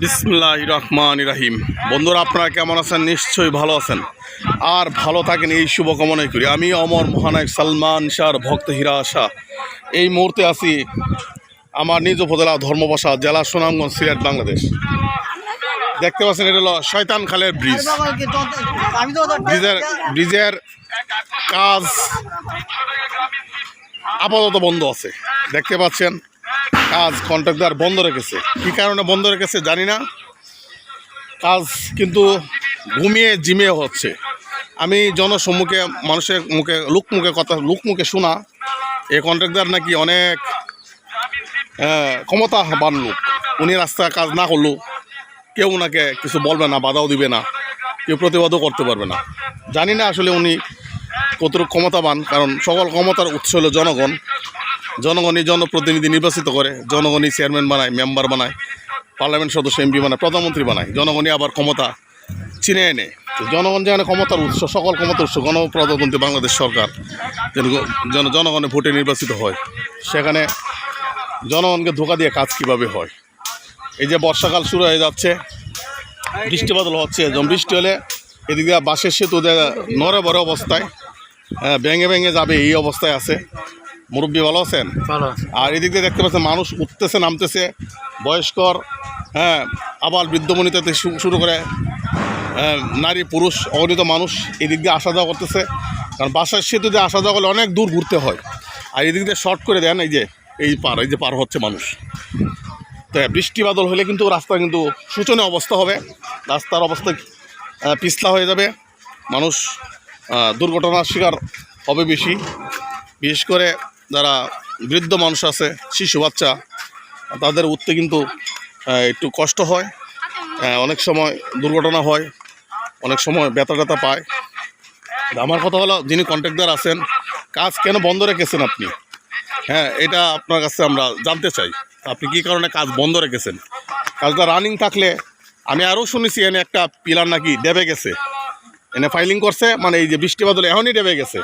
বিসমুল্লাহ রহমান রাহিম। বন্ধুরা, আপনারা কেমন আছেন? নিশ্চয়ই ভালো আছেন। আর ভালো থাকেন, এই শুভকামনাই করি। আমি অমর মহানায়ক সালমান শাহর ভক্ত হীরা শাহ এই মুহূর্তে আছি আমার নিজ উপজেলা ধর্মবাসা জেলা সুনামগঞ্জ, সিলেট, বাংলাদেশ। দেখতে পাচ্ছেন, এটা হলো শয়তান খালের ব্রিজ। ব্রিজের ব্রিজের কাজ আপাতত বন্ধ আছে। দেখতে পাচ্ছেন কাজ কন্ট্রাক্টর বন্ধ রেখেছে। কী কারণে বন্ধ রেখেছে জানি না। কাজ কিন্তু ঘুমিয়ে জিমিয়ে হচ্ছে। আমি জনসম্মুখে, মানুষের মুখে, লুক মুখে কথা, লুক মুখে শোনা এই কন্ট্রাক্টর নাকি অনেক ক্ষমতাবান লোক। উনি রাস্তায় কাজ না করলেও কেউ ওনাকে কিছু বলবে না, বাধাও দিবে না, কেউ প্রতিবাদও করতে পারবে না। জানি না আসলে উনি কতটুকু ক্ষমতাবান, কারণ সকল ক্ষমতার উৎস হলো জনগণ। জনগণই জনপ্রতিনিধি নির্বাচিত করে জনগণই চেয়ারম্যান বানায়, মেম্বার বানায়, পার্লামেন্ট সদস্য, এমপি বানায়, প্রধানমন্ত্রী বানায়, জনগণই আবার ক্ষমতা চিনে এনে। জনগণ যেখানে ক্ষমতার উৎস, সকল ক্ষমতার উৎস, গণপ্রজাতন্ত্রী বাংলাদেশ সরকার, যেন জনগণের ভোটে নির্বাচিত হয়, সেখানে জনগণকে ধোকা দিয়ে কাজ কীভাবে হয়? এই যে বর্ষাকাল শুরু হয়ে যাচ্ছে, বৃষ্টি বাদল হচ্ছে যেমন বৃষ্টি হলে এদিকে বাসের সেতু নড়ে বড় অবস্থায় ভেঙে ভেঙে যাবে, এই অবস্থায় আছে। মুরব্বী ভালো আছেন? আর এদিক দিয়ে দেখতে পাচ্ছেন মানুষ উঠতেছে নামতেছে বয়স্কর হ্যাঁ আবার বৃদ্ধমণিতে থেকে শুরু করে হ্যাঁ, নারী পুরুষ অগণিত মানুষ এদিক দিয়ে আসা যাওয়া করতেছে। কারণ বাসার সেতু দিয়ে আসা যাওয়া করলে অনেক দূর ঘুরতে হয়। আর এদিক দিয়ে শর্ট করে দেন এই যে এই পার এই যে পার হচ্ছে মানুষ। তো বৃষ্টি বাদল হলে কিন্তু রাস্তা কিন্তু শোচনীয় অবস্থা হবে। রাস্তার অবস্থা পিছলা হয়ে যাবে। মানুষ দুর্ঘটনার শিকার হবে বেশি। বিশেষ করে যারা বৃদ্ধ মানুষ আছে, শিশু বাচ্চা, তাদের উঠতে কিন্তু একটু কষ্ট হয়। অনেক সময় দুর্ঘটনা হয়, অনেক সময় ব্যথা ট্যাথা পায়। আমার কথা হলো, যিনি কন্ট্রাক্টর আছেন, কাজ কেন বন্ধ রেখেছেন আপনি? হ্যাঁ এটা আপনার কাছে আমরা জানতে চাই। আপনি কী কারণে কাজ বন্ধ রেখেছেন? কাজটা রানিং থাকলে, আমি আরও শুনেছি, এনে একটা পিলার নাকি ডেবে গেছে। এনে ফাইলিং করছে মানে এই যে বৃষ্টি বাদলে এখনই ডেবে গেছে।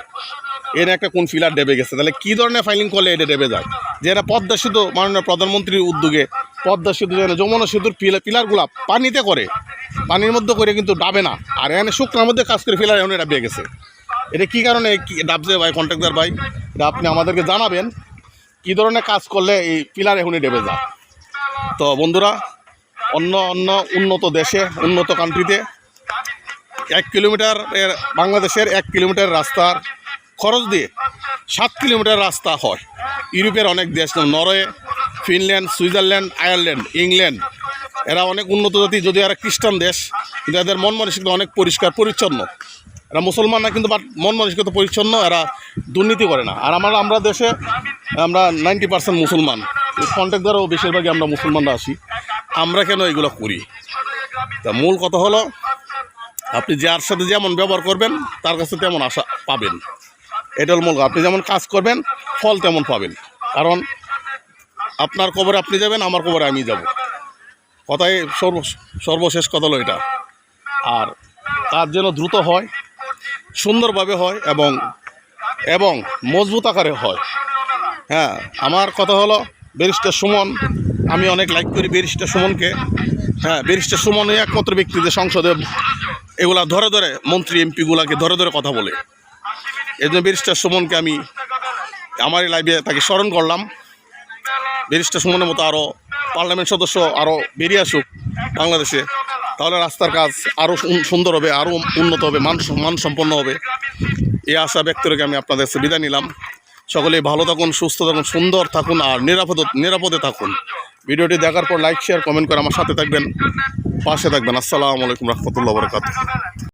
এনে একটা কোন ফিলার ডেবে গেছে? তাহলে কী ধরনের ফাইলিং করলে এটা ডেবে যায়? যে এটা পদ্মা সেতু মাননীয় প্রধানমন্ত্রীর উদ্যোগে, পদ্মা সেতু যেন যমুনা সেতুর পিলার পিলারগুলা পানিতে করে, পানির মধ্যে করে কিন্তু ডাবে না। আর এখানে শুকনার মধ্যে কাজ করে ফিলার এমন ডাবে গেছে। এটা কী কারণে ডাবছে ভাই কন্ট্রাক্টর ভাই, এটা আপনি আমাদেরকে জানাবেন, কী ধরনের কাজ করলে এই পিলার এখনই ডেবে যায়? তো বন্ধুরা, অন্য অন্য উন্নত দেশে, উন্নত কান্ট্রিতে এক কিলোমিটার এর বাংলাদেশের এক কিলোমিটার রাস্তার খরচ দিয়ে সাত কিলোমিটার রাস্তা হয়। ইউরোপের অনেক দেশ Norway, Finland, Switzerland, Ireland, England, এরা অনেক উন্নত জাতি, যদিও এরা খ্রিস্টান দেশ, কিন্তু এদের মন মানসিকতা অনেক পরিষ্কার, পরিচ্ছন্ন। এরা মুসলমানরা কিন্তু বাট মন মানসিকতা পরিচ্ছন্ন, এরা দুর্নীতি করে না। আর আমরা আমরা দেশে, আমরা নাইনটি পার্সেন্ট মুসলমান। কন্ট্যাক্ট দ্বারাও বেশিরভাগই আমরা মুসলমানরা আসি আমরা কেন এগুলো করি? তা মূল কথা হলো, আপনি যার সাথে যেমন ব্যবহার করবেন, তার কাছে তেমন আশা পাবেন। এটা হল মূল আপনি যেমন কাজ করবেন, ফল তেমন পাবেন। কারণ আপনার কবরে আপনি যাবেন, আমার কবরে আমি যাব। কথাই সর্ব, সর্বশেষ কথা হলো এটা। আর কাজ যেন দ্রুত হয়, সুন্দরভাবে হয় এবং এবং মজবুত আকারে হয়। হ্যাঁ আমার কথা হলো, ব্যারিস্টার সুমন, আমি অনেক লাইক করি ব্যারিস্টার সুমনকে। হ্যাঁ ব্যারিস্টার সুমনই একমাত্র ব্যক্তি যে সংসদে এগুলা ধরে ধরে মন্ত্রী, এমপিগুলাকে ধরে ধরে কথা বলে। এই জন্য ব্যারিস্টার সুমনকে আমি আমার এই লাইভে তাকে স্মরণ করলাম। ব্যারিস্টার সুমনের মতো আরও পার্লামেন্ট সদস্য আরও বেরিয়ে আসুক বাংলাদেশে, তাহলে রাস্তার কাজ আরও সুন্দর হবে আরও উন্নত হবে, মান মানসম্পন্ন হবে। এই আশা ব্যক্ত রেখে আমি আপনাদের কাছে বিদায় নিলাম। সকলে ভালো থাকুন, সুস্থ থাকুন, সুন্দর থাকুন আর নিরাপদ নিরাপদে থাকুন। ভিডিওটি দেখার পর লাইক শেয়ার কমেন্ট করে আমার সাথে থাকবেন, পাশে থাকবেন। আসসালামু আলাইকুম রহমতুল্লাহ বরকাত